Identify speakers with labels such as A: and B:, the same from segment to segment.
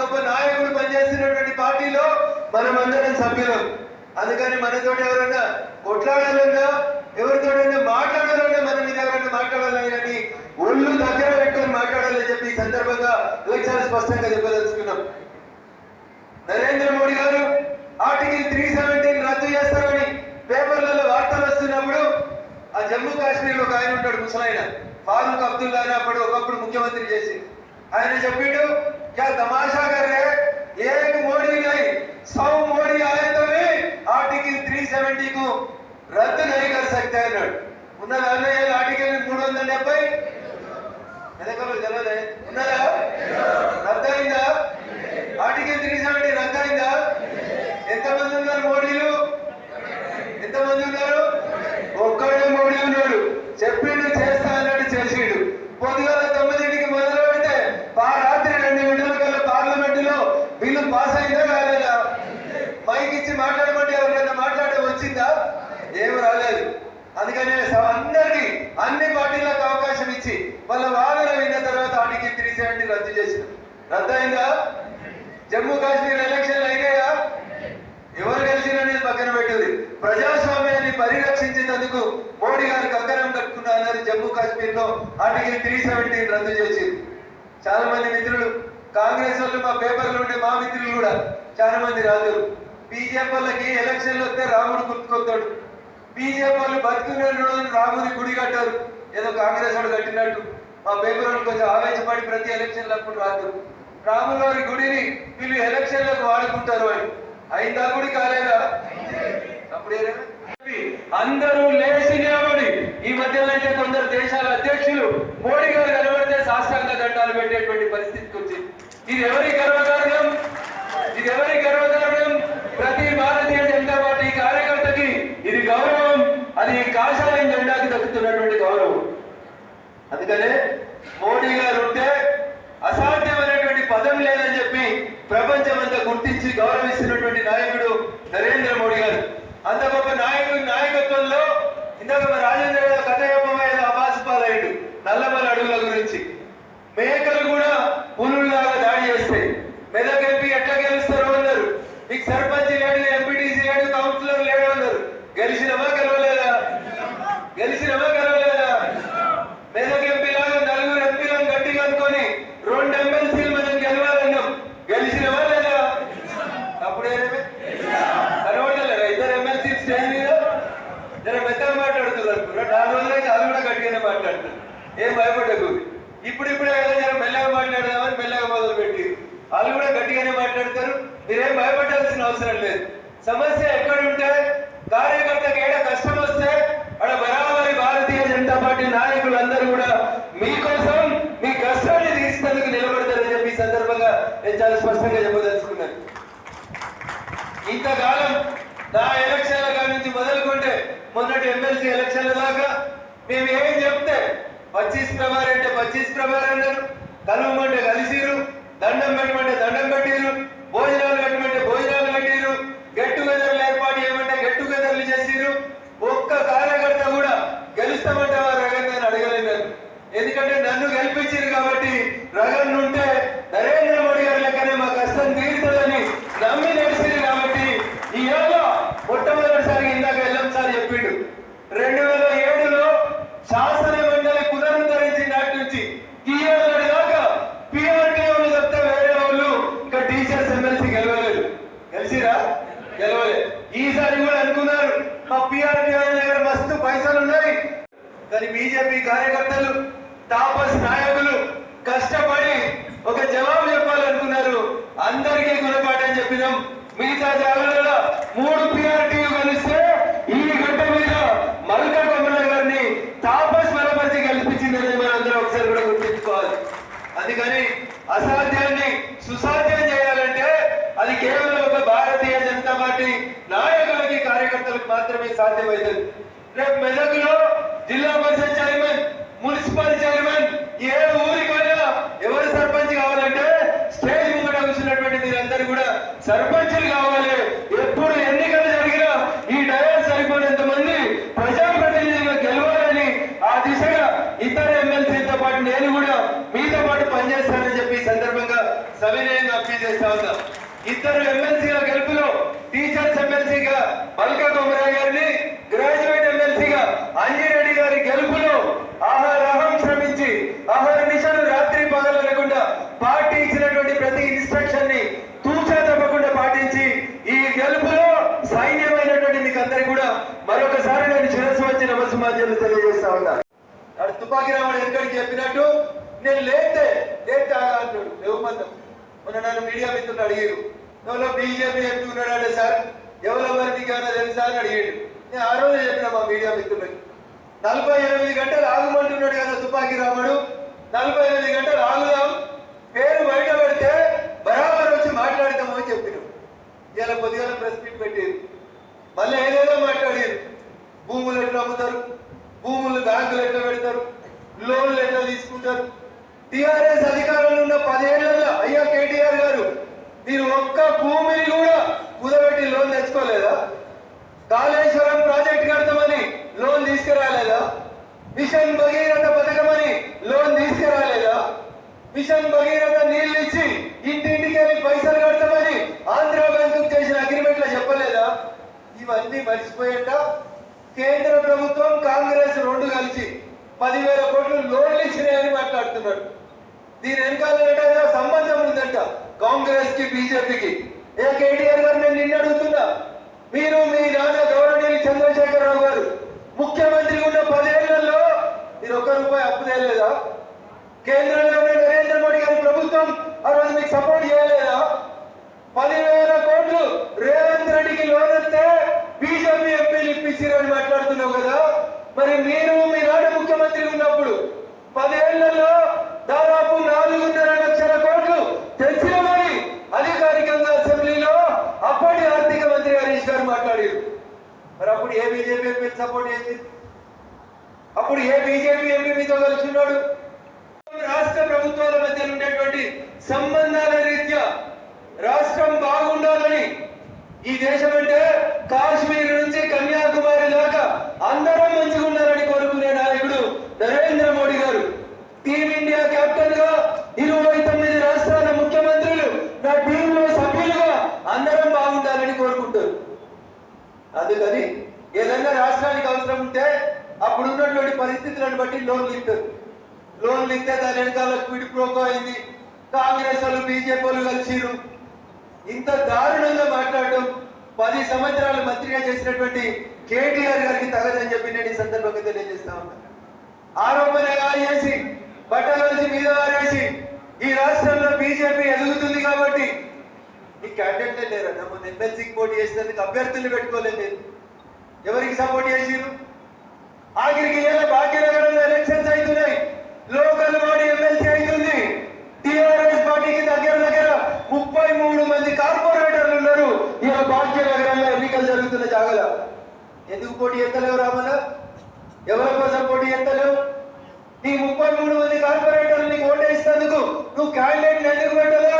A: గొప్ప నాయకుడు పనిచేసినటువంటి పార్టీలో మనమందరం సభ్యులం. అందుకని మనతో ఎవరన్నా కొట్లాడాలన్నా ఎవరితోటైనా మాట్లాడాలన్నా మన మీద ఎవరైనా మాట్లాడాలని కానీ ఒళ్ళు దగ్గర పెట్టుకొని మాట్లాడాలని చెప్పి ఈ సందర్భంగా చాలా స్పష్టంగా చెప్పదలుచుకున్నాం. నరేంద్ర మోడీ గారు ఆర్టికల్ త్రీ సెవెంటీన్ రద్దు చేస్తారని పేపర్లలో వార్తలు వస్తున్నప్పుడు ఆ జమ్మూ కాశ్మీర్లో ఒక ఆయన ఉంటాడు ముసలాయన ఫారూక్ అబ్దుల్లా అప్పుడు ఒకప్పుడు ముఖ్యమంత్రి చేసి. ఆయన చెప్పిండు క్యా తమాషా ఉన్నదా అన్నయ్య ఆర్టికల్ మూడు వందల డెబ్బై ఎదకలు తెలియదే ఉన్నదా రద్దయిందా ఆర్టికల్ త్రీ సెవెంటీ రద్దయిందా ఎంతమంది ఉన్నారు మోడీలు ఎంతమంది ఉన్నారు ఒక్కడే మోడీ ఉన్నాడు చెప్పిండు చేస్తా అన్నాడు చేసిండు పొద్దుగాల తొమ్మిదింటికి మొదలు పెడితే పా రాత్రి రెండు గంటల కల్లా పార్లమెంట్లో బిల్లు పాస్ అయిందా కాలేదా మైక్ ఇచ్చి మాట్లాడమంటే ఎవరికైనా మాట్లాడే వచ్చిందా ఏం రాలేదు అందుకనే స- అందరికీ అన్ని పార్టీలకు అవకాశం ఇచ్చి వాళ్ళ వాదన విన్న తర్వాత ఆర్టికల్ త్రీ సెవెంటీ రద్దు చేసిన రద్దు అయిందా? జమ్మూ కాశ్మీర్ ఎలక్షన్లు అయినాయా? ఎవరు గెలిచిననేది పక్కన పెట్టింది ప్రజాస్వామ్యాన్ని పరిరక్షించేందుకు మోడీ గారు కంకణం కట్టుకున్నా అన్నది జమ్మూ కాశ్మీర్లో ఆర్టికల్ త్రీ సెవెంటీన్ రద్దు చేసింది. చాలా మంది మిత్రులు కాంగ్రెస్ వాళ్ళు మా పేపర్లో ఉండే మా మిత్రులు కూడా చాలా మంది రాదు. బీజేపీ వాళ్ళకి ఎలక్షన్లు వస్తే రాముడు గుర్తుకొస్తాడు. బీజేపీ వాళ్ళు బతుకున్న రోజు రాముడి గుడి కట్టారు. ఏదో కాంగ్రెస్ వాడు కట్టినట్టు. మా పేపర్ వాళ్ళు కొంచెం ఆవేశపడి ప్రతి ఎలక్షన్లు అప్పుడు రాదు. రాములవారి గుడిని వీళ్ళు ఎలక్షన్లకు వాడుకుంటారు అని. అయిందా గుడి కాలేదా? అప్పుడు అందరూ లేచి నిలబడి ఈ మధ్యలో అయితే కొందరు దేశాల అధ్యక్షులు మోడీ గారు కనబడితే సాష్టాంగ దండాలు పెట్టేటువంటి పరిస్థితికి వచ్చింది ఇది ఎవరి గర్వకారణం? ఇది ఎవరి గర్వకారణం? ప్రతి భారతీయ జనతా పార్టీ కార్యకర్తకి ఇది గౌరవం అది కాషాయం జెండాకి దక్కుతున్నటువంటి గౌరవం. అందుకనే మోడీ గారు ఉంటే అసాధ్యమైనటువంటి పదం లేదని చెప్పి ప్రపంచం అంతా గుర్తించి గౌరవిస్తున్నటువంటి నాయకుడు నరేంద్ర మోడీ గారు. అంత గొప్ప నాయకుడి నాయకత్వంలో ఇందాక స్పష్టంగా చెప్పదలుచుకున్నాను ఇంతకాలం నా ఎలక్షన్ల కాడి నుంచి మొదలుకుంటే మొన్నటి ఎమ్మెల్సీ ఎలక్షన్ల దాకా మేము ఏం చెప్తే పచ్చీస్ ప్రభారి అంటే పచ్చీస్ ప్రభారి అన్నారు. కలువమంటే కలిసిరు దండం పెట్టమంటే దండం పెట్టిరు భోజనాలు పెట్టమంటే భోజనాలు పెట్టిరు గెట్ టుగెదర్లు ఏర్పాటు చేయమంటే గెట్ టుగెదర్లు చేసిరు ఒక్క కార్యకర్త కూడా గెలుస్తామంటే వారు రగన్ అని అడగలేదు నన్ను. ఎందుకంటే నన్ను గెలిపించారు కాబట్టి రగన్ ఉంటే నరేంద్ర మోడీ గారి లెక్కనే మా కష్టం తీరుతుందని నమ్మి నడిచింది కాబట్టి ఈ ఏళ్ళ మొట్టమొదటిసారి ఇందాక ఎల్లం సార్ చెప్పిండు రెండు వేల ఏడులో శాసన మండలి పునరుద్ధరించిన నాటి నుంచి ఈ ఏళ్ళ దాకా పిఆర్టీ వాళ్ళు తప్పితే వేరే వాళ్ళు ఇంకా టీచర్స్ ఎమ్మెల్సీ గెలవలేదు గెలిచిరా గెలవలేదు ఈసారి కూడా అనుకున్నారు మా పిఆర్టీ వాళ్ళ దగ్గర మస్తు పైసలు ఉన్నాయి కానీ బీజేపీ కార్యకర్తలు తాపస్ నాయకులు కష్టపడి ఒక జవాబు చెప్పాలనుకున్నారు. అందరికీ గుణపాఠం చెప్పినాం. మిగతా జాగ్రత్తలో మూడు పిఆర్టీ కలిస్తే ఈ గంట మీద మల్కా కొమ్మల గారిని తాపస్ బలపరిచి కల్పించిందని మనం అందరం ఒకసారి కూడా గుర్తించుకోవాలి. అందుకని అసాధ్యాన్ని సుసాధ్యం చేయాలంటే అది కేవలం ఒక భారతీయ జనతా పార్టీ నాయకులకి కార్యకర్తలకు మాత్రమే సాధ్యమవుతుంది. రేపు మెదక్లో zilla parishad chairman municipal chairman ఏ ఊరికైనా ఎవరు సర్పంచ్ కావాలంటే స్టేజ్ ముంగట కూర్చున్నటువంటి మీరందరూ కూడా సర్పంచులు కావాలి. ఎప్పుడు ఎన్నికలు జరిగినా ఈ డయర్ సరిపోయినంత మంది ప్రజాప్రతినిధులుగా గెలవాలని ఆ దిశగా ఇతర ఎమ్మెల్సీతో పాటు నేను కూడా మీతో పాటు పనిచేస్తానని చెప్పి సందర్భంగా సవినయంగా అప్పీల్ చేస్తా ఉన్నా. ఇద్దరు ఎమ్మెల్సీల గెలుపులో టీచర్స్ ఎమ్మెల్సీగా మల్కా కొమరా గారిని గ్రాడ్యుయేట్ ఎమ్మెల్సీగా అంజిరెడ్డి గారి గెలుపులో ఆహారహం శ్రమించి ఆహార నిశలు రాత్రి పగలు లేకుండా పార్టీ ఇచ్చినటువంటి ప్రతి ఇన్స్ట్రక్షన్ని తూచా తప్పకుండా పాటించి ఈ గెలుపులో సైన్యమైనటువంటి మీకు అందరికి కూడా మరొకసారి నేను శిరస్సు వచ్చి నమస్సుమాధ్యాలు తెలియజేస్తా ఉన్నా. ఆడు తుపాకీ రాముడు ఎక్కడికి చెప్పినట్టు? నేను లేతే లేతే ఆగా అంటాడు. లేవమందం మొన్న నన్ను మీడియా మిత్రులు అడిగారు ఎవరో బీజేపీ ఎంపీ ఉన్నాడంటే సార్ ఎవరో మరి మీకు ఏమైనా తెలుసా అని అడిగాడు నేను ఆ రోజు చెప్పిన మా మీడియా మిత్రులకి నలభై ఎనిమిది గంటలు ఆగమంటున్నాడు కదా తుపాకీ రాముడు. నలభై ఎనిమిది గంటలు ఆగుదాం పేరు బయట పెడితే బరాబర్ వచ్చి మాట్లాడతామని చెప్పినాం. ఇలా కొద్దిగా ప్రెస్ మీట్ పెట్టారు. మళ్ళీ ఏదేదో మాట్లాడారు. భూములు ఎట్లా అమ్ముతారు? భూములు బ్యాంకులు ఎట్లా పెడతారు? లోన్లు ఎట్లా తీసుకుంటారు? టిఆర్ఎస్ అధికారంలో ఉన్న పదేళ్ళలో అయ్యా కేటీఆర్ గారు మీరు ఒక్క భూమిని కూడా కుదబెట్టి లోన్ తెచ్చుకోలేదా? కాళేశ్వరం ప్రాజెక్ట్ కడతామని లోన్ తీసుకురాలేదా మిషన్ భగీరథ పథకమని లోన్ తీసుకురాలేదా? మిషన్ భగీరథ నీళ్ళు ఇచ్చి ఇంటింటికి వెళ్ళి పైసలు కడతామని ఆంధ్ర బ్యాంకు చేసిన అగ్రిమెంట్లో చెప్పలేదా? ఇవన్నీ మర్చిపోయేట. కేంద్ర ప్రభుత్వం కాంగ్రెస్ రెండు కలిసి పదివేల కోట్లు లోన్లు ఇచ్చినాయని మాట్లాడుతున్నాడు దీని వెనకాల సంబంధం ఉందంట కాంగ్రెస్కి బీజేపీకి. ఏ కేటీఆర్ గారు నేను నిన్న అడుగుతున్నా. మీరు మీ నాన్న గౌరవనీయులు చంద్రశేఖరరావు గారు ముఖ్యమంత్రి ఉన్న పదేళ్ళలో మీరు ఒక్క రూపాయి అప్పు చేయలేదా కేంద్రంలో ఉన్న నరేంద్ర మోడీ గారి ప్రభుత్వం ఆ రోజు మీకు సపోర్ట్ చేయలేదా? పదివేల కోట్లు రేవంత్ రెడ్డికి లోన్ వస్తే బీజేపీ ఎంపీలు ఇప్పించారని మాట్లాడుతున్నావు కదా? మరి మీరు మీ నాడు ముఖ్యమంత్రి ఉన్నప్పుడు పదేళ్ళలో దాదాపు అప్పుడు ఏ బీజేపీ ఎంపీ సపోర్ట్ చేసింది? అప్పుడు ఏ బీజేపీ ఎంపీ మీతో కలిసి ఉన్నాడు రాష్ట్ర ప్రభుత్వాల మధ్య ఉండేటువంటి సంబంధాల రీత్యా రాష్ట్రం బాగుండాలని ఈ దేశం అంటే కాశ్మీర్ నుంచి కన్యాకుమారి దాకా అందరం మంచిగా ఉండాలని కోరుకునే నాయకుడు నరేంద్ర మోడీ గారు. టీమిండియా కెప్టెన్గా ఇరవై తొమ్మిది రాష్ట్రాల ముఖ్యమంత్రులు నా టీంలో సభ్యులుగా అందరం బాగుండాలని కోరుకుంటారు అందుకని ఏదైనా రాష్ట్రానికి అవసరం ఉంటే అప్పుడు ఉన్నటువంటి పరిస్థితులను బట్టి లోన్లు ఇస్తారు. లోన్లు ఇస్తే దాని వెనకాల క్విడ్ ప్రోకో అయింది. కాంగ్రెస్ వాళ్ళు బీజేపీ వాళ్ళు కలిసిరు ఇంత దారుణంగా మాట్లాడడం పది సంవత్సరాలు మంత్రిగా చేసినటువంటి కేటీఆర్ గారికి తగదని చెప్పి నేను ఈ సందర్భంగా తెలియజేస్తా ఉన్నాను ఆరోపణగా చేసి బట్టలు మీద వారేసి ఈ రాష్ట్రంలో బీజేపీ ఎదుగుతుంది కాబట్టి ఈ క్యాండిడేట్లే లేరన్నా మొన్న ఎమ్మెల్సీకి పోటీ చేసినందుకు అభ్యర్థులు పెట్టుకోలేదు ఎవరికి సపోర్ట్ చేసిరు ఆఖరికి ఏదో భాగ్యనగరంలో ఎలక్షన్స్ అవుతున్నాయి. లోకల్ బాడీ ఎమ్మెల్సీ అవుతుంది. టిఆర్ఎస్ పార్టీకి దగ్గర దగ్గర ముప్పై మూడు మంది కార్పొరేటర్లు ఉన్నారు. ఇలా భాగ్యనగరంలో ఎన్నికలు జరుగుతున్న జాగల. ఎందుకు పోటీ ఎత్తలేవు రామన్న? ఎవరి కోసం పోటీ ఎత్తలేవు? నీ ముప్పై మూడు మంది కార్పొరేటర్లు నీకు ఓటేసినందుకు నువ్వు క్యాండిడేట్ ఎందుకు పెట్టలే?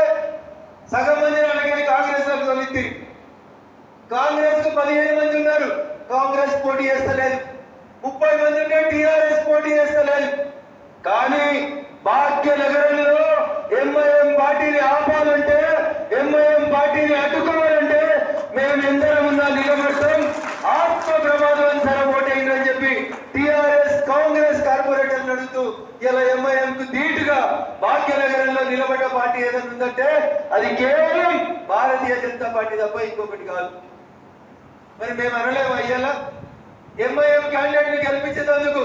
A: సగం మంది అలాగే కాంగ్రెస్ తొలిత్తి కాంగ్రెస్కు పదిహేను మంది ఉన్నారు. కాంగ్రెస్ పోటీ చేస్తలేదు. ముప్పై మంది ఉంటే టిఆర్ఎస్ పోటీ చేస్తలేదు. కానీ భాగ్యనగరంలో ఎంఐఎం పార్టీని ఆపాలంటే ఎంఐఎం పార్టీని అడ్డుకోవాలంటే మేము ఎందరం ఉన్నా నిలబడతాం. ఆత్మ ప్రమాదం సరే ఓటేయండి చెప్పి టిఆర్ఎస్ కాంగ్రెస్ కార్పొరేటర్లు అడుగుతూ ఇలా ఎంఐఎం కు ధీటుగా భాగ్యనగరంలో నిలబడ్డ పార్టీ ఏదైనా ఉందంటే అది కేవలం భారతీయ జనతా పార్టీ తప్ప ఇంకొకటి కాదు. మరి మేము అనలేము అయ్యేలా. ఎంఐఎం క్యాండిడేట్ని గెలిపించేందుకు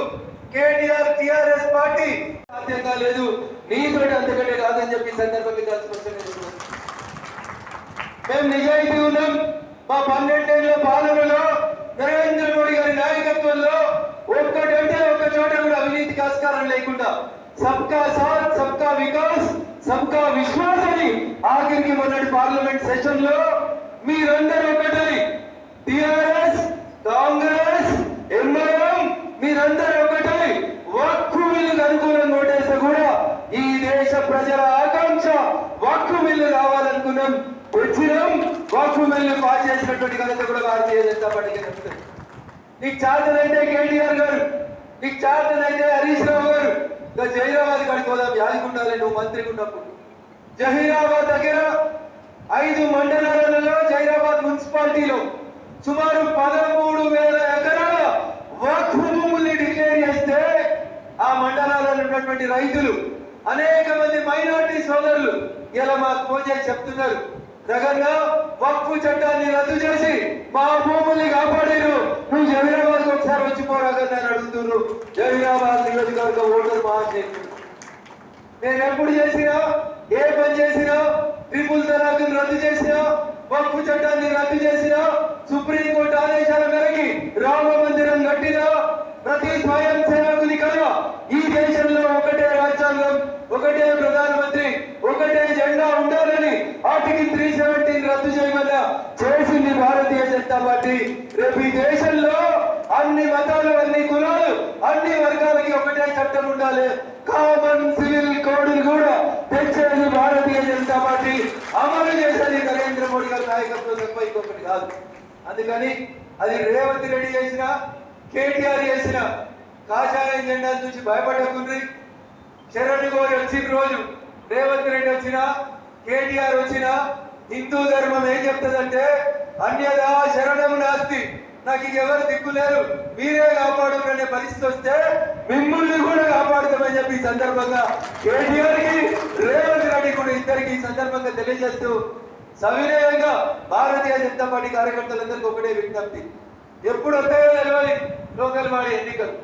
A: కేటీఆర్ టిఆర్ఎస్ పార్టీ సాధ్యంగా లేదు. నీతోటి అంతకంటే కాదని చెప్పి సందర్భంగా చాలా మేము నిజాయితీ ఉన్నాం. మా పన్నెండేళ్ళ పాలనలో నరేంద్ర మోడీ గారి నాయకత్వంలో ఒక్కటంటే ఒక్క చోట కూడా అవినీతికి ఆస్కారం లేకుండా సబ్కా సాత్ సబ్కా వికాస్ సబ్కా విశ్వాస్ అని ఆఖరికి మొన్నటి పార్లమెంట్ సెషన్లో మీరందరూ ఒకటై టిఆర్ఎస్ కాంగ్రెస్ ఎంఐఎం మీరందరూ ఒకటై వక్కు మిల్లుకు అనుకూలంగా ఓటేస్తే కూడా ఈ దేశ ప్రజల ఆకాంక్ష వక్కు మిల్లు కావాలనుకున్నాం వచ్చినాం వక్కు మిల్లు పాస్ చేసినటువంటి ఘనత కూడా భారతీయ జనతా పార్టీకి దక్కుతుంది నీకు చాతనైతే కేటీఆర్ గారు నీకు చాతనైతే హరీష్ రావు గారు ఇంకా జహీరాబాద్ కాడికి పోదాం యాదికుండాలి నువ్వు మంత్రిగా ఉన్నప్పుడు జహీరాబాద్ దగ్గర ఐదు మండలాలలో జహీరాబాద్ మున్సిపాలిటీలో సుమారు పదమూడు వేల ఎకరాల వక్ఫ్ భూముల్ని డిక్లేర్ చేస్తే ఆ మండలాలలో ఉన్నటువంటి రైతులు అనేక మంది మైనార్టీ సోదరులు ఇలా మాకు ఫోన్ చేసి చెప్తున్నారు. రకంగా వక్ఫ్ చట్టాన్ని రద్దు చేసి మా భూముల్ని కాపాడారు. నువ్వు జమీరాబాద్ ఒకసారి వచ్చి పోరాగండి అని అడుగుతున్నారు. జమీరాబాద్ నియోజకవర్గ ఓటర్ మహాశయులు నేను ఎప్పుడు చేసినా ఏ పని చేసినా ట్రిపుల్ తలాక్ రద్దు చేసినా వక్ఫ్ చట్టాన్ని రద్దు చేసినా సుప్రీంకోర్టు ఆదేశాల మేరకి రామ మందిరం కట్టినా ప్రతి స్వయం సేవకుని కల ఈ దేశంలో ఒకటే రాజ్యాంగం ఒకటే ప్రధానమంత్రి ఒకటే జెండా ఉండాలని ఆర్టికల్ త్రీ సెవెంటీన్ రద్దు చేయమన్నా చేసింది భారతీయ జనతా పార్టీ రేపు ఈ దేశంలో అన్ని మతాలు అన్ని కులాలు అన్ని ఒకటే చట్టం ఉండాలి. కామన్ సివిల్ కోడ్ కూడా తెచ్చేది భారతీయ జనతా పార్టీ. అమలు చేసేది నరేంద్ర మోడీ గారి నాయకత్వం తప్ప ఇంకొకటి కాదు. అందుకని అది రేవంత్ రెడ్డి చేసిన కేటీఆర్ చేసిన కాషాయం జెండా చూసి భయపడకుండ్రి. శరణ్ గోరి వచ్చిన రోజు రేవంత్ రెడ్డి వచ్చిన కేటీఆర్ వచ్చిన హిందూ ధర్మం ఏం చెప్తుందంటే అన్యదా శరణం నాస్తి. నాకు ఎవరు దిక్కు లేరు. మీరే కాపాడుకునే పరిస్థితి వస్తే మిమ్మల్ని కూడా కాపాడుతామని చెప్పి ఈ సందర్భంగా కేటీఆర్కి రేవంత్ రెడ్డి కూడా ఇద్దరికి ఈ సందర్భంగా తెలియజేస్తూ సవినయంగా భారతీయ జనతా పార్టీ కార్యకర్తలందరికీ ఒకటే విజ్ఞప్తి. ఎప్పుడు వస్తాయో లోకల్ వాడి ఎన్నికలు.